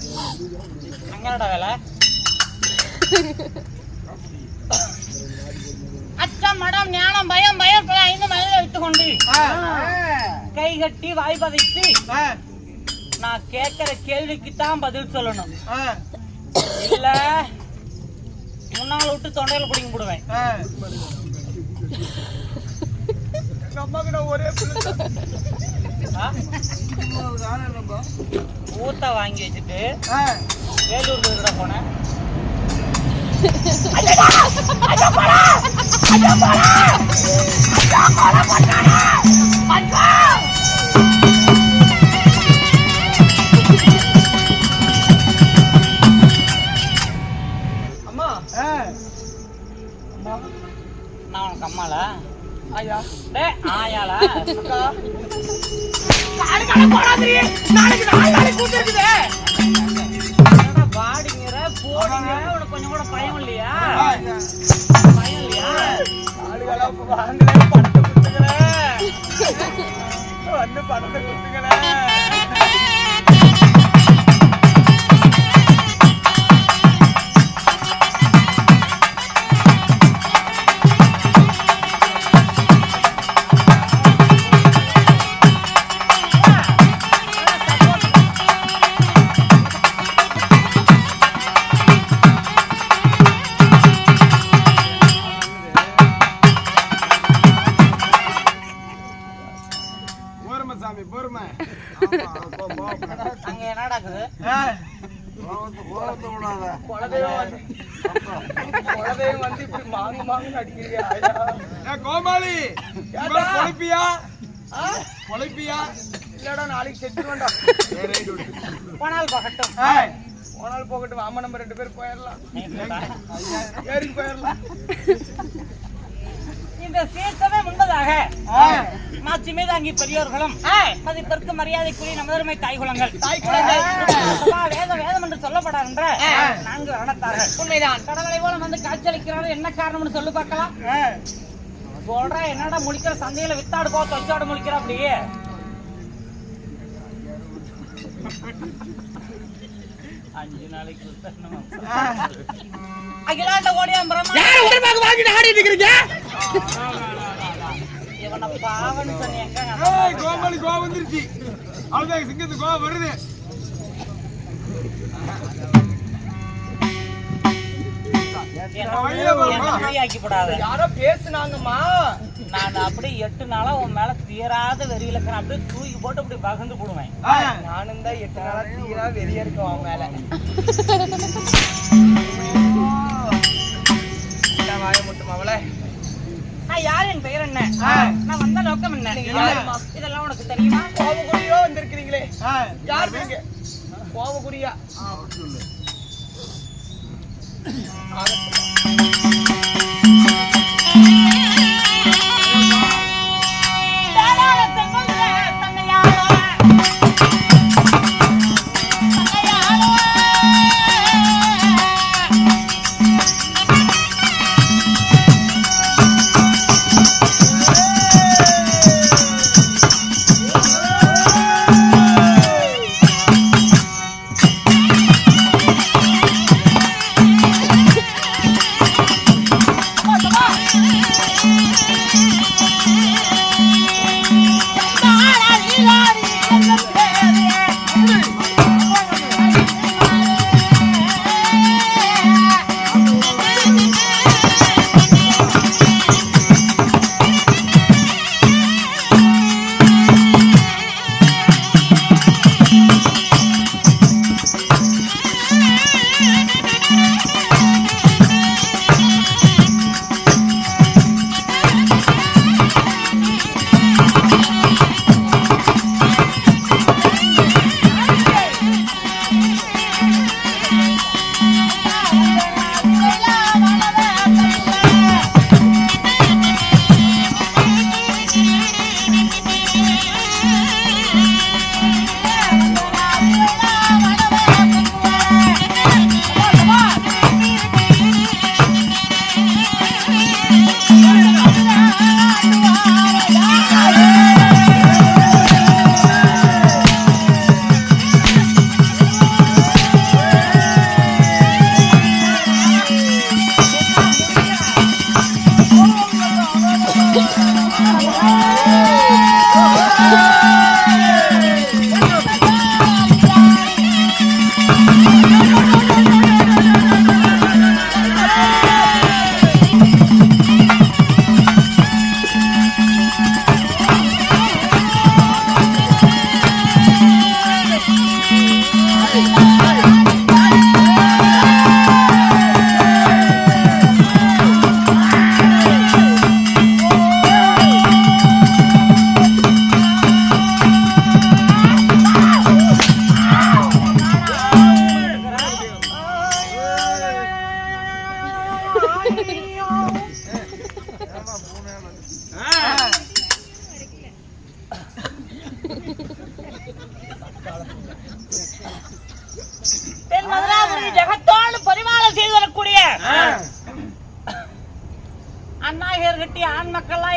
கூத்தாடுது அங்க என்னடா வேலை. அச்சம் மடம் ஞானம் பயம் பயம் ஐந்து மனித வைத்துக் கொண்டு. கை கட்டி வாய் பதைத்து. நான் கேட்கிற கேள்விக்கு தான் பதில் சொல்லணும். இல்ல முன்னால விட்டு தொண்டையில பிடிங்க போடுவேன். அம்மா கிட்ட ஒரே ஊத்த வாங்கி வச்சுட்டு வேலூர் கூட போனேன். அம்மா. நான் உனக்கு அம்மாளா? ஐயா டே என்னடா பாடிங்கிற போடிங்கிற உனக்கு கொஞ்சம் கூட பயம் இல்லையா? பயம் இல்லையா? வந்து பணத்தை கொடுத்துக்கிறேன். குலதெய்வம் வந்து இப்படி மாங்கு மாங்கு அடிக்கிறீங்க. கோமாளி ஆ? பொழைப்பியா இல்லடா நாளைக்கு செத்துருவேன்டா போனால் பகட்டும். ஏய், போனாலும் போகட்டும் அம்மா நம்ம ரெண்டு பேரும் போயிடலாம். ஏறிக்கு போயிடலாம். இந்த சீர்த்தமே முன்பதாக மாட்சி மீது அங்கே பெரியோர்களும் மதிப்பிற்கு மரியாதைக்குரிய நமதருமை தாய் குழந்தை சபா வேதம் வேதம் என்று சொல்லப்படார் நான்கு வரணத்தார்கள் உண்மைதான். கடவுளை போல வந்து காட்சியளிக்கிறாரு. என்ன காரணம்னு சொல்லி பார்க்கலாம். சொல்ற என்னடா முழிக்கிற? சந்தையில வித்தாடு போத்து வச்சாடு முழிக்கிற அப்படியே. அஞ்சு நாளைக்கு. அகிலாண்ட கோடியாம் பிரம்மா. யார் உடம்பாக வாங்கிட்டு ஆடிட்டு இருக்கிறீங்க? இவனை பாவன்னு சொன்னி எங்க ஏய் கோமாளி கோவம் வந்துருச்சு. அவ்வளவுதான் சிங்கத்துக்கு கோவம் வருது. யாரோ பேசுனாங்கம்மா. நான் அப்படியே எட்டு நாளா உன் மேல தீராத வெறியில இருக்கிறேன். அப்படியே தூக்கி போட்டு அப்படி பகந்து போடுவேன். நானும் தான் எட்டு நாளா தீரா வெறிய இருக்கோம் அவன் மேல. வாய முட்டும் அவளை? நான் யார் என் பெயர் என்ன. நான் வந்த நோக்கம் என்ன? இதெல்லாம் உனக்கு தெரியுமா? கோவக்குடியோ வந்திருக்கிறீங்களே. யார் நீங்க?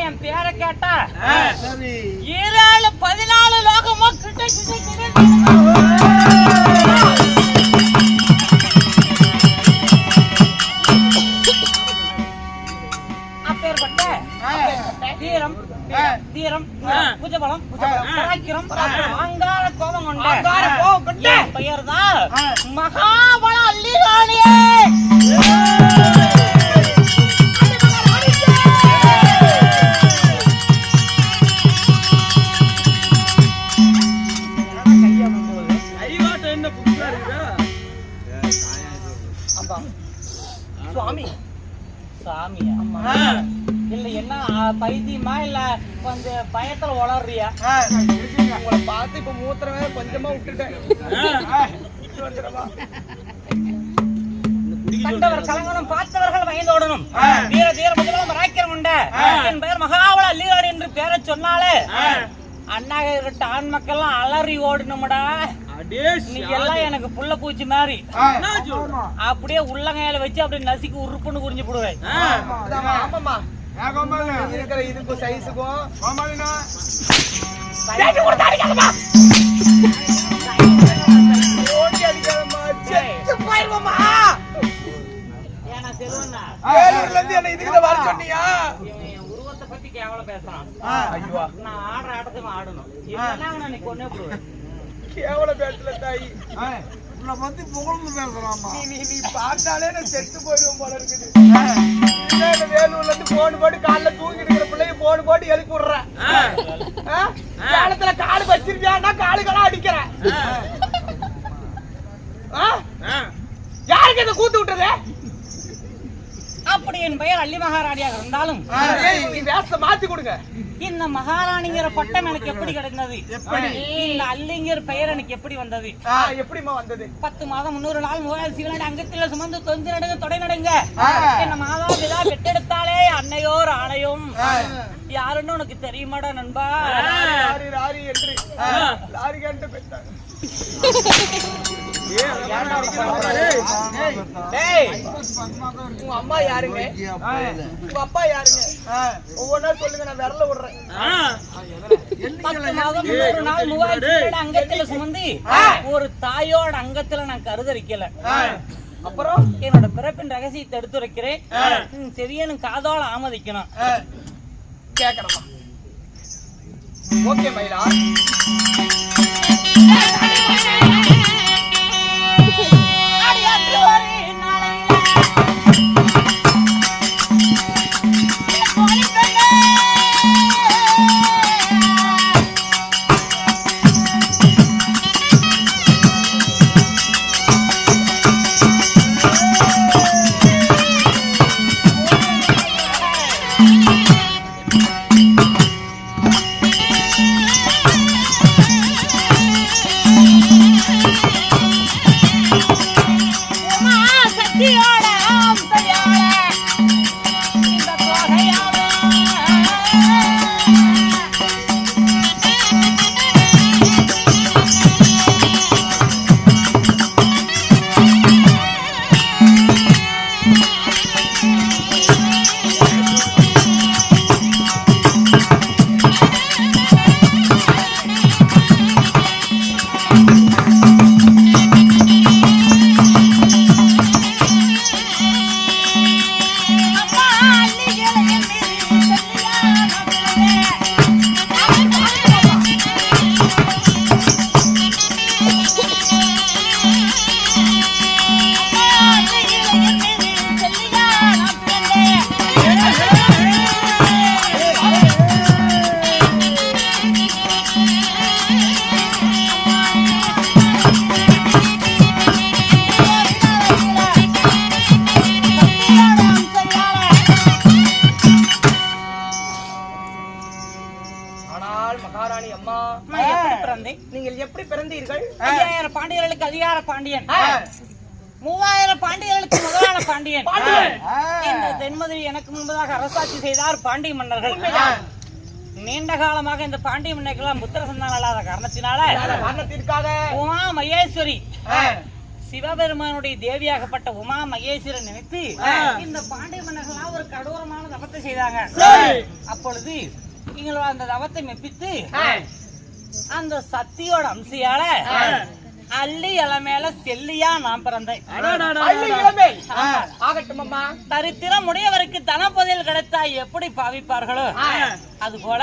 என் பேரை கேட்டா ஏழு பதினாலு லோகமும் கிட்ட கிட்ட அப்பேற்பட்ட தீரம் தீரம் புஜபலம் பராக்கிரம் அங்கார கோபம் கொண்ட அங்கார கோபம் கொண்ட சுவாமி சாமியா? இல்ல என்ன பைத்தியமா? இல்ல கொஞ்சம் பயத்துல வளர்றியா உங்களை பார்த்து இப்ப மூத்திரம் கொஞ்சமா விட்டுட்டேன். கண்டவர் கலங்கணும் பார்த்தவர்கள் பயந்தோடணும் வீர தீர முதலாம் ராக்கியம் உண்ட என் பெயர் மகாவள அல்லியார் என்று பேரச் சொன்னாலே அண்ணாக இருக்க ஆண் மக்கள்லாம் அலறி ஓடணும்டா. நீ எல்லாம் எனக்கு புள்ள பூச்சி மாதிரி. அப்படியே உள்ளங்கையில வச்சு அப்படியே நசுக்கி உருப்புன்னு புரிஞ்சு போடுவேன்? இருக்கிற இதுக்கும் சைஸுக்கும் என்ன இதுக்கு வர சொன்னியா? உருவத்தை பத்தி கேவலம் பேசுறான். ஐயோ. நான் ஆடுற ஆட்டத்தை ஆடணும். இல்லைன்னா நான் நீ கொன்னே போடுவேன். கேவல பேட்டல தாய் உன்னை பத்தி புகழ்ந்து பேசுறாம்மா. நீ நீ நீ பார்த்தாலே நான் செத்து போயிடுவோம் போல இருக்குது வேலூர்ல இருந்து போன் போட்டு காலைல தூங்கிட்டு இருக்கிற பிள்ளைய போன் போட்டு எழுப்பி விடுறேன் ஆ? காலத்துல காலு வச்சிருக்கியான்னா காலுக்கெல்லாம் அடிக்கிறேன் ஆ? யாருக்கு இந்த கூத்து விட்டது அப்படி என் பெயர் அள்ளி மகாராணியாக இருந்தாலும் மாத்தி கொடுங்க இந்த மகாராணிங்கிற பட்டம் எனக்கு எப்படி கிடைத்தது? இந்த அல்லிங்கிற பெயர் எனக்கு எப்படி வந்தது? ஆ, எப்படிம்மா வந்தது? பத்து மாதம் முன்னூறு நாள் மூவாயிரம் சிவனடி அங்கத்தில சுமந்து தொந்து நடுங்க தொடை நடுங்க. என்ன மாதா பிதா பெற்றெடுத்தாலே அன்னையோர் ஆணையும். யாருன்னு உனக்கு தெரியுமாடா நண்பா? லாரி லாரி என்று லாரி கண்டு பெற்றாங்க உங்க அம்மா யாருங்க உங்க அப்பா யாருங்க ஒவ்வொன்றா சொல்லுங்க நான் விரல விடுறேன் பத்து மாதம் முன்னூறு நாள் மூவாயிரம் சிவனடி சுமந்து ஒரு தாயோட அங்கத்துல நான் கருதரிக்கல அப்புறம் என்னோட பிறப்பின் ரகசியத்தை எடுத்து வைக்கிறேன் உம் செவியனும் காதோட ஆமதிக்கணும் கேக்குறமா ஓகே மயிலா Thank you. மூவாயிரம் பாண்டியர்களுக்கு முதலான பாண்டியன். இந்த தென்மதுரை எனக்கு முன்பதாக அரசாட்சி செய்தார் பாண்டிய மன்னர்கள். நீண்ட காலமாக இந்த பாண்டிய மன்னர்கள்லாம் புத்திர சந்தானம் இல்லாத காரணத்தினால உமா மகேஸ்வரி சிவபெருமானுடைய தேவியாகப்பட்ட உமா மகேஸ்வரன் நினைத்து இந்த பாண்டிய மன்னர்கள்லாம் ஒரு கடூரமான தவத்தை செய்தாங்க. அப்பொழுது நீங்களோ அந்த தவத்தை மெப்பித்து அந்த சக்தியோட அம்சையால அள்ளி இலை மேல செல்லியா நான் பிறந்தேன். அள்ளி இளமை ஆமா. ஆகட்டும் அம்மா. தரித்திரம் உடையவருக்கு தனப்பதில் கிடைத்தா எப்படி பாவிப்பார்களோ? அது போல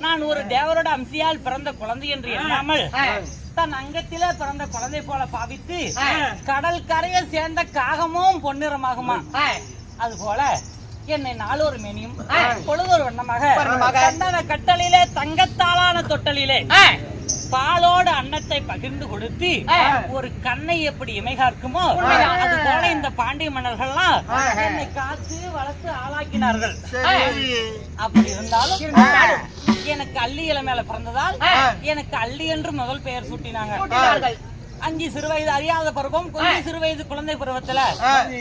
நான் ஒரு தேவரோட அம்சியால் பிறந்த குழந்தை என்று எண்ணாமல் தன் அங்கத்திலே பிறந்த குழந்தை போல பாவித்து கடல் கரையை சேர்ந்த காகமும் பொன்னிறமாகுமா? அது போல என்னை நாளொரு மேனியும் பொழுதொரு வண்ணமாக கட்டளிலே தங்கத்தாலான தொட்டலிலே பாலோடு அன்னத்தை பகிர்ந்து கொடுத்து ஒரு கண்ணை எப்படி இமைகார்க்குமோ அது போல இந்த பாண்டிய மன்னர்கள்லாம் என்னை காத்து வளர்த்து ஆளாக்கினார்கள். அப்படி இருந்தாலும் எனக்கு அள்ளி இலை மேல பிறந்ததால் எனக்கு அள்ளி என்று முதல் பெயர் சூட்டினாங்க. அஞ்சு சிறு வயது அறியாத பருவம் கொஞ்சம் சிறு வயது குழந்தை பருவத்துல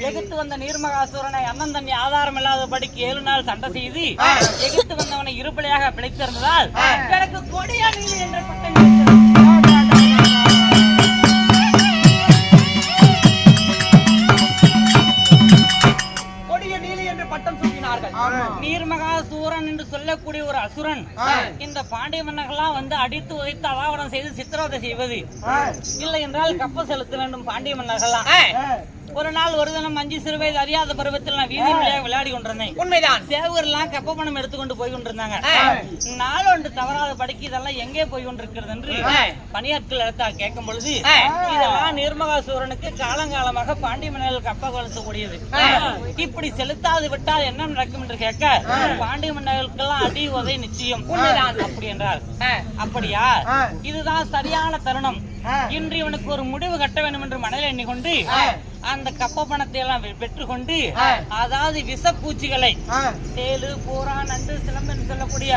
எகித்து வந்த நீர்மகாசூரனை அண்ணன் தண்ணி ஆதாரம் இல்லாதபடிக்கு ஏழு நாள் சண்டை செய்து எகித்து வந்தவனை இருப்பலையாக பிழைத்திருந்ததால் எனக்கு கொடியா நீ என்ற பட்டம் சூட்டினார்கள் நீர்மகாசூரன் என்று சொல்லக்கூடிய ஒரு அசுரன். இந்த பாண்டிய மன்னர்கள்லாம் வந்து அடித்து உதைத்து அலாவரம் செய்து சித்திரவதை செய்வது. இல்லை என்றால் கப்ப செலுத்த வேண்டும் பாண்டிய மன்னர்கள்லாம். ஒரு நாள் ஒரு தினம் அஞ்சு சிறு வயது அறியாத பருவத்தில் நான் வீதி வழியாக விளையாடி கொண்டிருந்தேன். உண்மைதான். சேவகர்லாம் கப்ப பணம் எடுத்துக்கொண்டு போய் கொண்டிருந்தாங்க. நாளொன்று தவறாத படிக்கு இதெல்லாம் எங்கே போய் கொண்டிருக்கிறது என்று பணியாட்கள் இடத்தா கேட்கும் பொழுது இதெல்லாம் நீர்மகாசூரனுக்கு காலங்காலமாக பாண்டிய மன்னர்கள் கப்ப கொலுசக்கூடியது இப்படி செலுத்தாது விட்டால் என்ன நடக்கும் என்று கேட்க பாண்டிய மன்னர்களுக்கெல்லாம் அடி உதை நிச்சயம். அப்படி என்றால் அப்படியா? இதுதான் சரியான தருணம். இன்று இவனுக்கு ஒரு முடிவு கட்ட வேண்டும் என்று மனதில் எண்ணிக்கொண்டு அந்த கப்ப பணத்தை எல்லாம் பெற்றுக்கொண்டு அதாவது விஷப்பூச்சிகளை தேளு பூரா நண்டு சிலம்பு என்று சொல்லக்கூடிய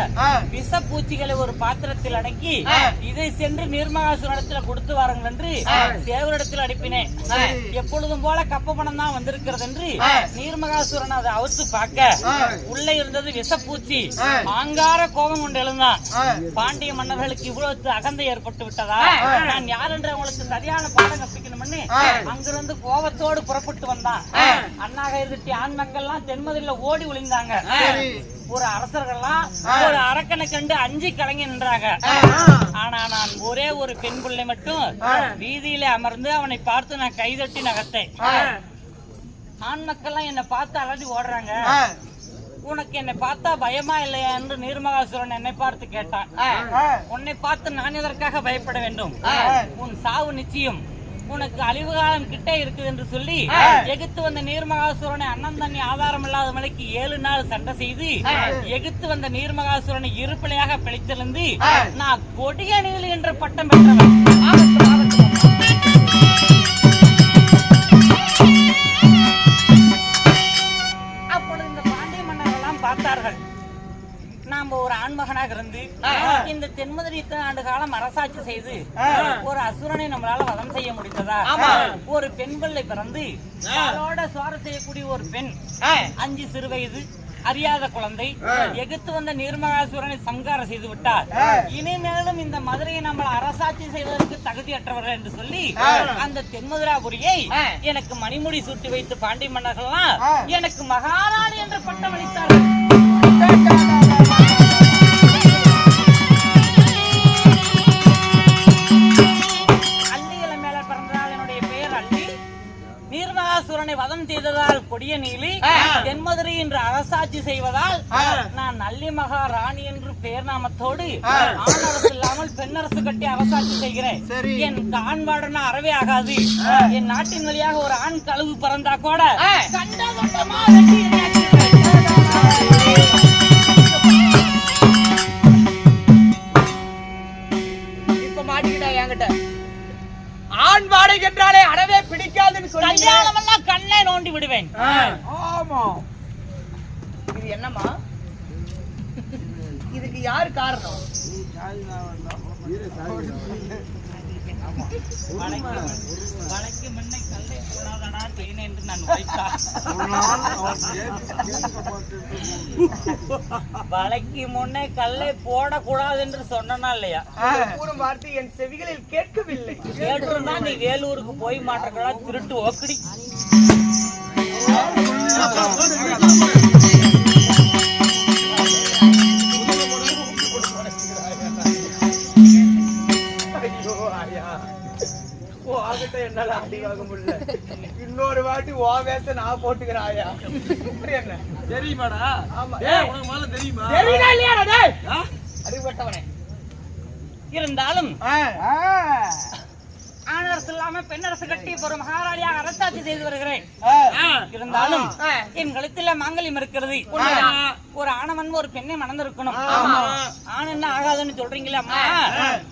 விஷப்பூச்சிகளை ஒரு பாத்திரத்தில் அடக்கி இதை சென்று நீர்மகாசுரத்தில் கொடுத்து வாருங்கள் என்று சேவரிடத்தில் அனுப்பினேன் எப்பொழுதும் போல கப்ப பணம் தான் வந்திருக்கிறது என்று நீர்மகாசுரன் அதை அவுத்து பார்க்க உள்ள இருந்தது விஷப்பூச்சி. ஆங்கார கோபம் கொண்டு எழுந்தான். பாண்டிய மன்னர்களுக்கு இவ்வளவு அகந்தை ஏற்பட்டு விட்டதா? நான் யார் என்று அவங்களுக்கு சரியான பாடம் கற்பிக்கணும்னு அங்கிருந்து கோபத்தோடு புறப்பட்டு வந்தான். அண்ணாக இருந்துட்டு ஆண் மக்கள்லாம் தென்மதுரையில ஓடி ஒளிந்தாங்க. ஒரு அரசர்கள்லாம் ஒரு அரக்கனை கண்டு அஞ்சி கலங்கி நின்றாங்க. ஆனா நான் ஒரே ஒரு பெண் பிள்ளை மட்டும் வீதியில அமர்ந்து அவனை பார்த்து நான் கைதட்டி நகர்த்தேன். ஆண் மக்கள்லாம் என்னை பார்த்து அலறி ஓடுறாங்க. உனக்கு என்னை பார்த்தா பயமா இல்லையா என்று நீர்மகாசுரன் என்னை பார்த்து கேட்டான். உன்னை பார்த்து நான் எதற்காக பயப்பட வேண்டும்? உன் சாவு நிச்சயம். உனக்கு அழிவு காலம் கிட்டே இருக்குது என்று சொல்லி எகித்து வந்த நீர்மகாசுரனை அண்ணன் தண்ணி ஆதாரம் இல்லாத மலைக்கு ஏழு நாள் சண்டை செய்து எகித்து வந்த நீர்மகாசுரனை இருப்பிலையாக பிழைத்திருந்து நான் கொடிய நீலி என்ற பட்டம் பெற்றவன். ஆண்மகனாக இருந்து இந்த தென்மதுரை இத்தனை ஆண்டு காலம் அரசாட்சி செய்து ஒரு அசுரனை நம்மளால வதம் செய்ய முடிந்ததா? ஒரு பெண் பிள்ளை பிறந்து அவளோட சுவார செய்யக்கூடிய ஒரு பெண் அஞ்சு சிறு வயது அறியாத குழந்தை எகுத்து வந்த நீர்மகாசுரனை சம்காரம் செய்து விட்டார். இனிமேலும் இந்த மதுரையை நம்ம அரசாட்சி செய்வதற்கு தகுதியற்றவர்கள் என்று சொல்லி அந்த தென்மதுராபுரியை எனக்கு மணிமுடி சூட்டி வைத்து பாண்டி மன்னர்கள்லாம் எனக்கு மகாராணி என்று பட்டம் நாமத்தோடு ஆணரசு இல்லாமல் பெண்ணரசு கட்டி அரசாட்சி செய்கிறேன். என் ஆண் வாடனா அறவே ஆகாது. என் நாட்டின் வழியாக ஒரு ஆண் கழுவு பிறந்தா கூட கண்ட கொண்டமா வெட்டி எறியாச்சிருவேன். இப்ப மாட்டிக்கிட்டா என்கிட்ட. ஆண் என்றாலே அறவே பிடிக்காதுன்னு சொல்லி கல்யாணம் எல்லாம் கண்ணை நோண்டி விடுவேன். ஆமா. இது என்னம்மா? இதுக்கு யாரு காரணம் வளைக்கு முன்னை கல்லை போடக்கூடாது என்று சொன்னா இல்லையா வார்த்தை என் செவிகளில் கேட்கவில்லை கேட்டிருந்தா நீ வேலூருக்கு போய் மாட்டங்களா திருட்டு ஓக்கடி என்னால அடி வாங்க முடியல. இன்னொரு வாட்டி ஓ வேஷ நான் போட்டுக்கிறேன் ஆயா. இப்படி என்ன? தெரியுமாடா? ஆமா. ஏய். உனக்கு முதல்ல தெரியுமா? இல்லையாடா டேய்? இருந்தாலும் ஆணரசு இல்லாம பெண்ணரசு கட்டி இப்ப ஒரு மகாராணியாக அரசாட்சி செய்து வருகிறேன். ஆ. இருந்தாலும் ஆ. என் கழுத்துல மாங்கல்யம் இருக்கிறது. ஒரு ஆணவன் ஒரு பெண்ணை மணந்திருக்கணும். ஆண் என்ன ஆகாதுன்னு சொல்றீங்களே அம்மா?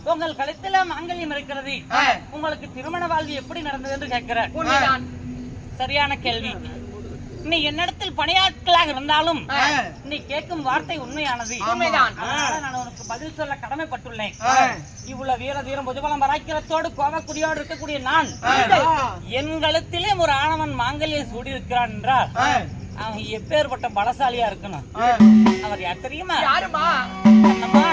உங்கள் கழுத்துல மாங்கல்யம் இருக்கிறது. உங்களுக்கு திருமண வாழ்வு எப்படி நடந்தது என்று கேட்கிறேன் சரியான கேள்வி. நீ என்னிடத்தில் பணியாட்களாக இருந்தாலும் நீ கேட்கும் வார்த்தை உண்மையானது. உண்மைதான். அதனால நான் உனக்கு பதில் சொல்ல கடமைப்பட்டுள்ளேன். இவ்வளவு வீர தீரம் புஜபலம் பராக்கிரத்தோடு கோவக்குடியோடு இருக்கக்கூடிய நான். என் கழுத்திலே ஒரு ஆணவன் மாங்கல்யம் சூடியிருக்கிறான் என்றால் ஆ. அவன் எப்பேற்பட்ட பலசாலியா இருக்கணும். அவர் யார் தெரியுமா யாரும்மா அண்ணம்மா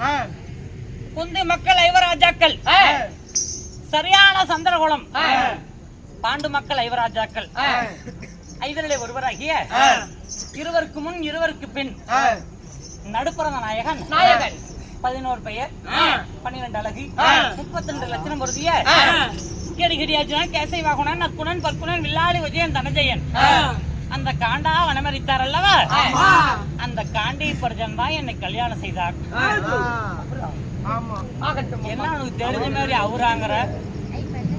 ஆ. குந்தி மக்கள் ஐவராஜாக்கள். சரியான சந்திரகுலம். பாண்டு மக்கள் ஐவராஜாக்கள். ஐவரிலே ஒருவராகிய. இருவருக்கு முன் இருவருக்கு பின். நடுப்பிறந்த நாயகன் நாயகன். பதினோரு பெயர். பன்னிரண்டு அழகு. முப்பத்தி ரெண்டு லட்சணம் பொருதிய ஆ. கெடிகிடியாச்சுவன் கேசை வாகுணன் நற்குணன் பற்குணன் வில்லாளி விஜயன் தனஜயன். அந்த காண்டா வனமரித்தார் அல்லவா ஆமா. அந்த காண்டி பர்ஜன் தான் என்னை கல்யாணம் செய்தார். ஆ. ஆமா. ஆகட்டும் என்ன உனக்கு தெரிஞ்ச மாதிரி அவராங்கிற?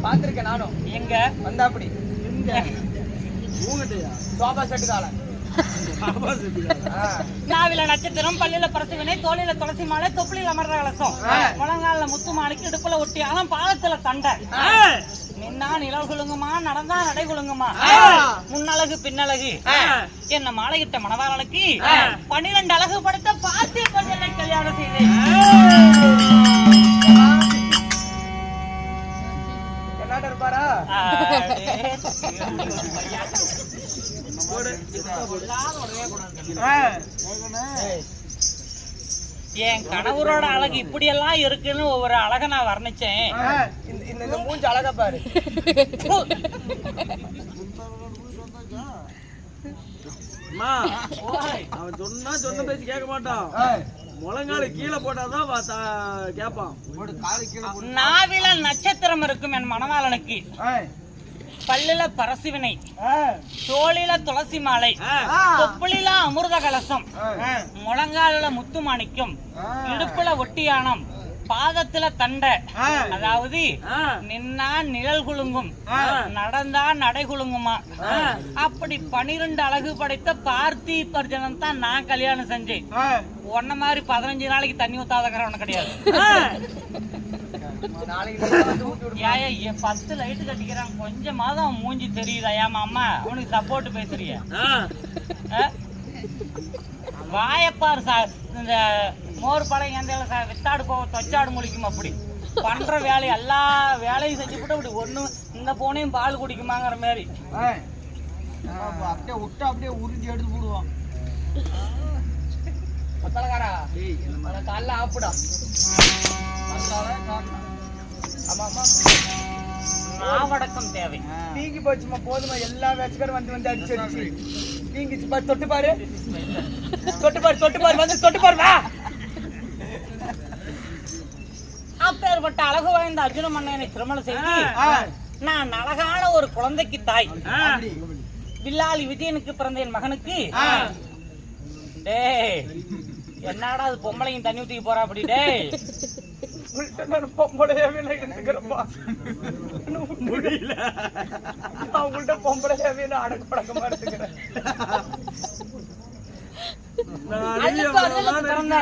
பாத்திருக்கேன் நானும். எங்க? வந்தாப்படி. சோபா செட்டு காலம் நாவில நட்சத்திரம் பல்லில பரசுவினை தோளில துளசி மாலை தொப்புளில அமர்ற கலசம். முழங்கால முத்து மாலைக்கு இடுப்புல ஒட்டியாலும் பாதத்துல தண்டை. நின்னா நிலவு குலுங்குமா நடந்தா நடை குலுங்குமா? ஆ. முன்னழகு பின்னழகு. என்ன மாலையிட்ட மணவாளனுக்கு ஆ. பன்னிரண்டு அழகு படுத்த பாத்திய கொஞ்சனை கல்யாணம் செய்தேன். இருப்பாரா? என் கணவரோட அழகு இப்படி எல்லாம் இருக்குன்னு ஒவ்வொரு அழக நான் வர்ணிச்சேன் இந்த மூஞ்சி அழகா பாரு பு. அம்மா, ஓய். அவன் சொன்னா சொன்ன பேச்சு கேட்க மாட்டான். முழங்கால கீழே போட்டாதான் கேட்பான் நாவில நட்சத்திரம் இருக்கும் என் மணவாளனுக்கு ஆ. பல்லுல பரசுவினை. தோளில துளசி மாலை. தொப்புளில அமிர்த கலசம் ஆ. முழங்கால முத்து மாணிக்கம். இடுப்புல ஒட்டியானம் பாதத்துல தண்டை. அதாவது. நின்னா நிழல் குலுங்கும். நடந்தா நடை குலுங்குமா. அப்படி பனிரெண்டு அழகு படைத்த பார்த்தி பர்ஜனம் தான் நான் கல்யாணம் செஞ்சேன். உன்ன மாதிரி பதினஞ்சு நாளைக்கு தண்ணி ஊத்தாதக்கிறவன கிடையாது பத்து லைட்டு கட்டிக்கிறான். கொஞ்சமாவது அவன் மூஞ்சி தெரியுதா? ஏமா அம்மா அவனுக்கு சப்போர்ட் பேசுறிய. வாயப்பாரு சா இந்த மோர் பழம் எந்த சா வித்தாடு போக தொச்சாடு முழிக்கும் அப்படி. பண்ற வேலை எல்லா வேலையும் செஞ்சுவிட்டு அப்படி. ஒண்ணு இந்த பூனையும் பால் குடிக்குமாங்கிற மாதிரி. அப்படியே விட்டு அப்படியே உறிஞ்சி எடுத்து போடுவான். பத்தலகாரா உனக்கு காலைல ஆப்புடா. காரணம். நாவடக்கம் தேவை. நீங்கி போச்சுமா போதுமா? எல்லா வந்து வந்து அடிச்சு அடிச்சு நீங்கிச்சு பாரு தொட்டு பாரு. தொட்டு பாரு தொட்டு பாரு வந்து தொட்டு பாரு வா. அப்பேர் அப்பேற்பட்ட அழகு வாய்ந்த அர்ஜுன மன்னனை திருமணம் செய்து நான் அழகான ஒரு குழந்தைக்கு தாய். வில்லாளி விஜயனுக்கு பிறந்த என் மகனுக்கு டேய் என்னடா அது பொம்பளையும் தண்ணி ஊத்திக்கு போறா அப்படி டேய். உங்கள்ட்ட நான் பொம்பளையாவே நான் இருக்கிறப்பா முடியல நான் உங்கள்ட்ட பொம்பளையாவே நான் அடக்க படக்கமா இருக்கிறேன் அள்ளுக்கு அள்ளுக்கு பிறந்த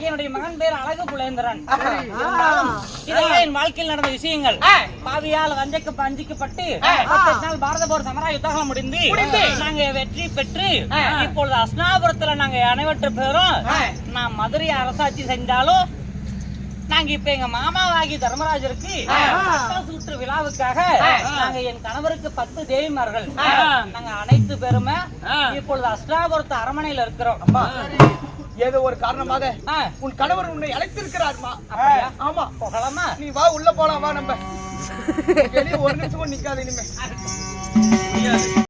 என்னுடைய மகன் பேர் அழகு புலேந்திரன் இதெல்லாம் என் வாழ்க்கையில் நடந்த விஷயங்கள் பாவியால் வஞ்சக்கு பஞ்சிக்கப்பட்டு நாள் பாரத போர் சமரா யுத்தகம் முடிந்து நாங்க வெற்றி பெற்று இப்பொழுது அஸ்னாபுரத்துல நாங்க அனைவற்ற பேரும் நான் மதுரை அரசாட்சி செஞ்சாலும் நாங்க இப்ப எங்க மாமாவாகி தர்மராஜருக்கு சுற்று விழாவுக்காக நாங்க என் கணவருக்கு பத்து தேவிமார்கள். நாங்க அனைத்து பேருமே இப்பொழுது அஸ்னாபுரத்து அரமனையில இருக்கிறோம். ஏதோ ஒரு காரணமாக உன் கணவர் உன்னை அழைத்திருக்கிறார்மா? ஆமா. போகலாமா நீ வா உள்ள போலாம் வா நம்ம. ஒரு நிமிஷமும் நிக்காது இனிமே.